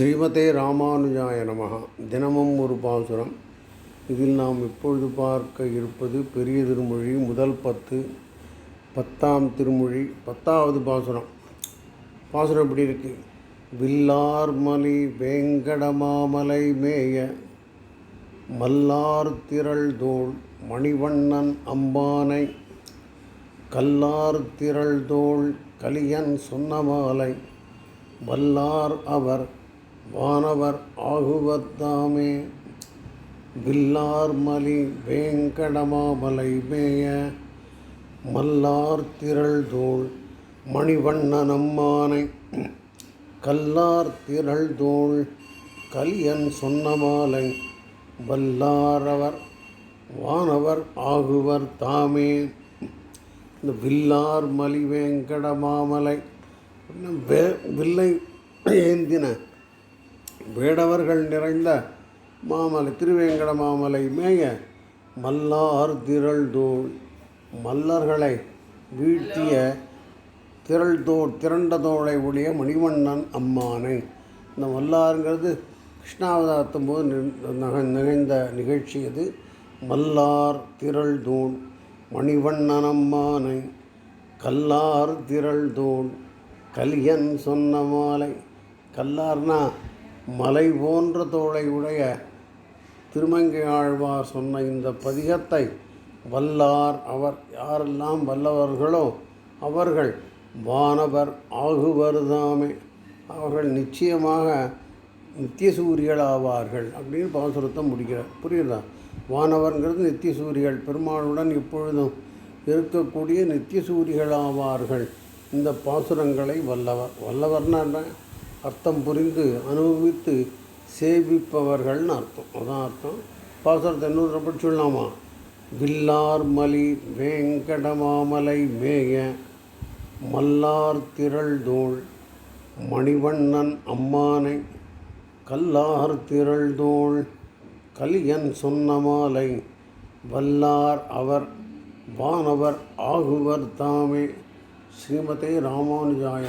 ஸ்ரீமதே ராமானுஜாய நமகா தினமும் ஒரு பாசுரம். இதில் நாம் இப்பொழுது பார்க்க இருப்பது பெரிய திருமொழி முதல் பத்து பத்தாம் திருமொழி பத்தாவது பாசுரம். பாசுரம் எப்படி இருக்கு? வில்லார்மலி வேங்கடமாமலை மேய மல்லார் திரள் தோள் மணிவண்ணன் அம்பானை கல்லார் திரள் தோள் கலியன் சொன்னமாலை வல்லார் அவர் வானவர் ஆகுவத்தாமே. வில்லார்மலி வேங்கடமாமலை மேய. மல்லார் திரள் தோள் மணிவண்ணனம்மானை கல்லார் திரள் தோள் கலியன் சொன்ன மாலை. வல்லாரவர் வானவர் ஆகுவர் தாமே. இந்த வில்லார் மலி வேங்கடமாமலை. வே வில்லை ஏந்தின வேடவர்கள் நிறைந்த மாமலை திருவேங்கட மாமலை மேய மல்லார் திரள் மல்லர்களை வீழ்த்திய திரள் தோள் திரண்ட தோளை உடைய மணிவண்ணன் அம்மானை. இந்த மல்லாருங்கிறது கிருஷ்ணாவதாரத்தும் போது நி- நக நிகழ்ந்த நிகழ்ச்சி அது. மல்லார் திரள் மணிவண்ணன் அம்மானை. கல்லார் திரள் கலியன் சொன்ன மாலை. கல்லார்னா மலை போன்ற தோளை உடைய திருமங்கை ஆழ்வார் சொன்ன இந்த பதிகத்தை வல்லார் அவர் யாரெல்லாம் வல்லவர்களோ அவர்கள் வானவர் ஆகுவர்தாமே. அவர்கள் நிச்சயமாக நித்திய சூரியர்கள் ஆவார்கள் அப்படின்னு பாசுரத்தை முடிக்கிறார். புரியுதா? வானவர்ங்கிறது நித்திய சூரிகள் பெருமாளுடன் இப்பொழுதும் இருக்கக்கூடிய நித்திய சூரிகள் ஆவார்கள். இந்த பாசுரங்களை வல்லவர். வல்லவர்னா என்ன? அர்த்தம் புரிந்து அனுபவித்து சேவிப்பவர்கள்னு அர்த்தம். அதான் அர்த்தம். பாசுரத்தை இன்னொரு படிச்சு சொல்லலாமா? வில்லார் மலி வேங்கடமாமலை மேய மல்லார் திரள் தோள் மணிவண்ணன் அம்மானை கல்லார் திரள் தோள் கலியன் சொன்ன மாலை வல்லார் அவர் வானவர் ஆகுவர் தாமே. ஸ்ரீமதே ராமானுஜாய